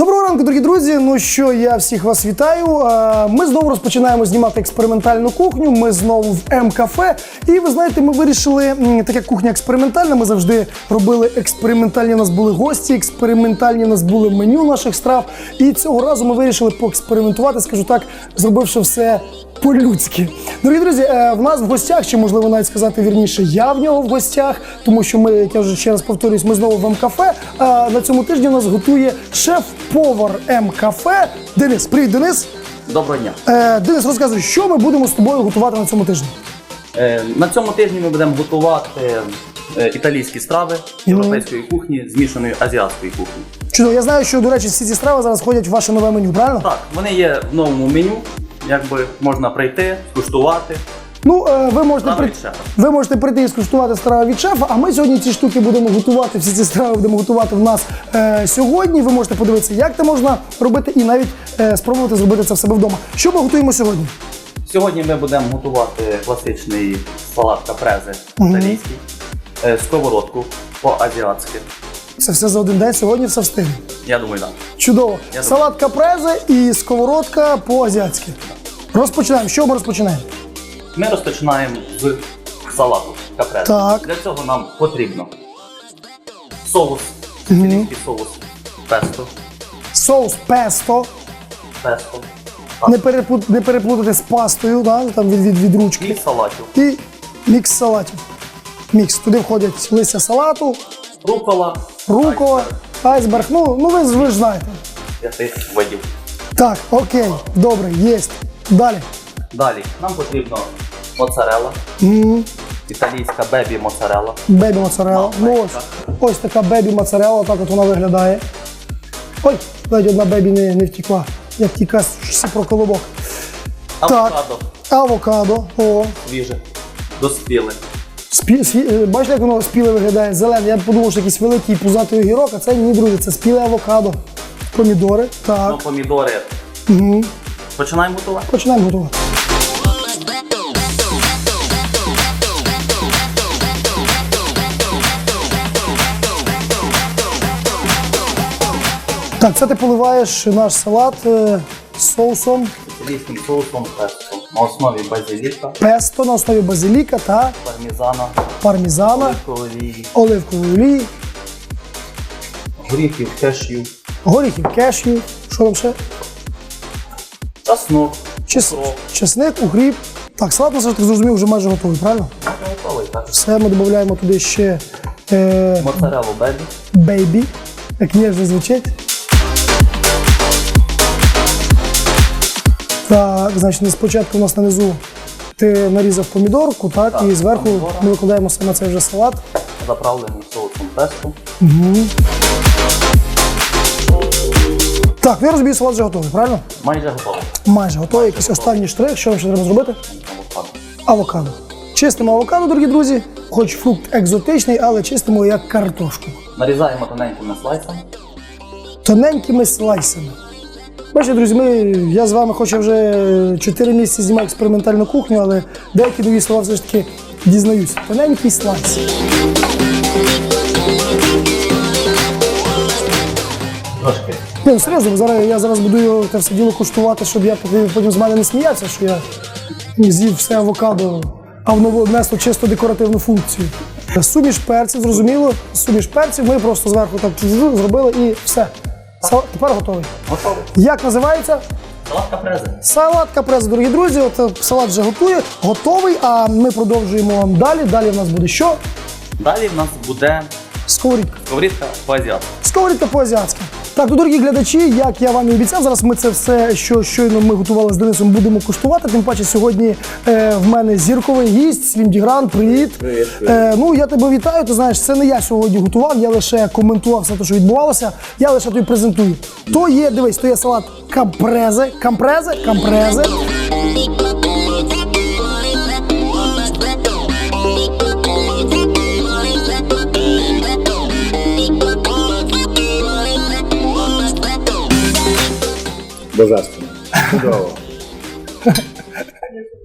Доброго ранку, дорогі друзі. Ну що, я всіх вас вітаю. Ми знову розпочинаємо знімати експериментальну кухню. Ми знову в М-кафе. І ви знаєте, ми вирішили, така кухня експериментальна, ми завжди робили експериментальні. У нас були гості, експериментальні у нас були меню наших страв. І цього разу ми вирішили поекспериментувати, скажу так, зробивши все по-людськи. Дорогі друзі, е, в нас в гостях, чи можливо навіть сказати вірніше, я в нього в гостях, тому що ми, як я вже ще раз повторюсь, ми знову в М-кафе. А на цьому тижні у нас готує шеф-повар М-кафе. Денис, привіт, Денис. Доброго дня. Е, Денис, розказуй, що ми будемо з тобою готувати на цьому тижні? Е, на цьому тижні ми будемо готувати італійські страви європейської кухні, змішаної азіатської кухні. Чудово, я знаю, що, до речі, всі ці страви зараз входять в ваше нове меню, правильно? Так, вони є в новому меню. Якби можна прийти, скуштувати. Ну, е, ви можете прийти. Ви можете прийти і скуштувати страви від шефа, а ми сьогодні ці штуки будемо готувати. Всі ці страви будемо готувати в нас е, сьогодні. Ви можете подивитися, як це можна робити, і навіть е, спробувати зробити це в себе вдома. Що ми готуємо сьогодні? Сьогодні ми будемо готувати класичний салат капрезе італійський, е, сковородку по-азіатськи. Це все за один день. Сьогодні все встигне. Я думаю, так. Чудово. Я Салат капрезе і сковородка по-азіатськи. Розпочинаємо. Що ми розпочинаємо? Ми розпочинаємо з салату капрезе. Так. Для цього нам потрібно соус, сицилійський соус песто. Соус песто. Песто. Не, перепут, не переплутати з пастою, да, там від, від, від ручки. І салатів. І мікс салатів. Мікс. Туди входять листя салату, Рукола. рукола, айсберг. Ну, ну ви, ж- ви ж знаєте. П'яти видів. Так, окей, добре, єсть. Далі. Далі нам потрібно моцарела, італійська бебі моцарела. Бебі моцарелла. Ну ось, ось така бебі моцарелла, так от вона виглядає. Ой, ледь одна бебі не, не втекла, як тіка всі про колобок. Авокадо Авокадо. О, свіже, доспіле. спі, спі, е, бачите, як воно спіле виглядає зелене. Я подумав, що якийсь великий пузатий огірок, а це ні, друзі, це спіле авокадо. Помідори. Так. Ну, помідори. Починаємо готувати. Починаємо готувати. Так, це ти поливаєш наш салат е, соусом Італійським соусом песто. На основі базиліка, песто на основі базиліка та пармезана, пармізана, оливкової, оливкової олії, горіхів, кешю, горіхів кешю. Що там ще? Чеснок, Чес... Чесник, укріп. Так, салат я так зрозумів, вже майже готовий, правильно? Готовий, так. Все, ми додаємо туди ще е, Моцарелу бебі. бейбі, як ніжно звучить. Так, значить, спочатку у нас на низу ти нарізав помідорку, так, Так, і зверху помідора. ми викладаємо саме цей вже салат. заправлений соусом песто. Так, ну, я розумію, салат вже готовий, правильно? Майже готовий. Майже готовий. Якийсь останній штрих, що вам ще треба зробити? Авокадо. Чистимо авокадо, дорогі друзі. Хоч фрукт екзотичний, але чистимо як картошку. Нарізаємо тоненькими слайсами. тоненькими слайсами. Бачите, друзі, ми, я з вами хоч я вже 4 місяці знімаю експериментальну кухню, але деякі нові слова все ж таки дізнаюсь. Тоненький слайс. Ні, ну серйозно, зараз, я зараз буду це все діло куштувати, щоб я потім- з мене не сміявся, що я з'їв все авокадо, а воно внесло чисто декоративну функцію. Суміш перців, зрозуміло, суміш перців, ми просто зверху так зробили і все. Салат тепер готовий. готовий. Як називається? Салат капрезе. Салат капрез, дорогі друзі. От е, салат вже готує, готовий. А ми продовжуємо далі. Далі в нас буде що? Далі в нас буде Сковорідка. сковорідка по-азіатськи. Сковорідка по-азіатськи. Так, ну, дорогі глядачі, як я вам і обіцяв, зараз ми це все, що щойно ми готували з Денисом, будемо куштувати. Тим паче, сьогодні е, в мене зірковий гість, Слім Дігран, привіт. Привіт, Е, ну, я тебе вітаю. Ти знаєш, це не я сьогодні готував, я лише коментував все те, що відбувалося. Я лише тобі презентую. То є, дивись, то є салат кампрезе, кампрезе, кампрезе. Божественно. Чудово.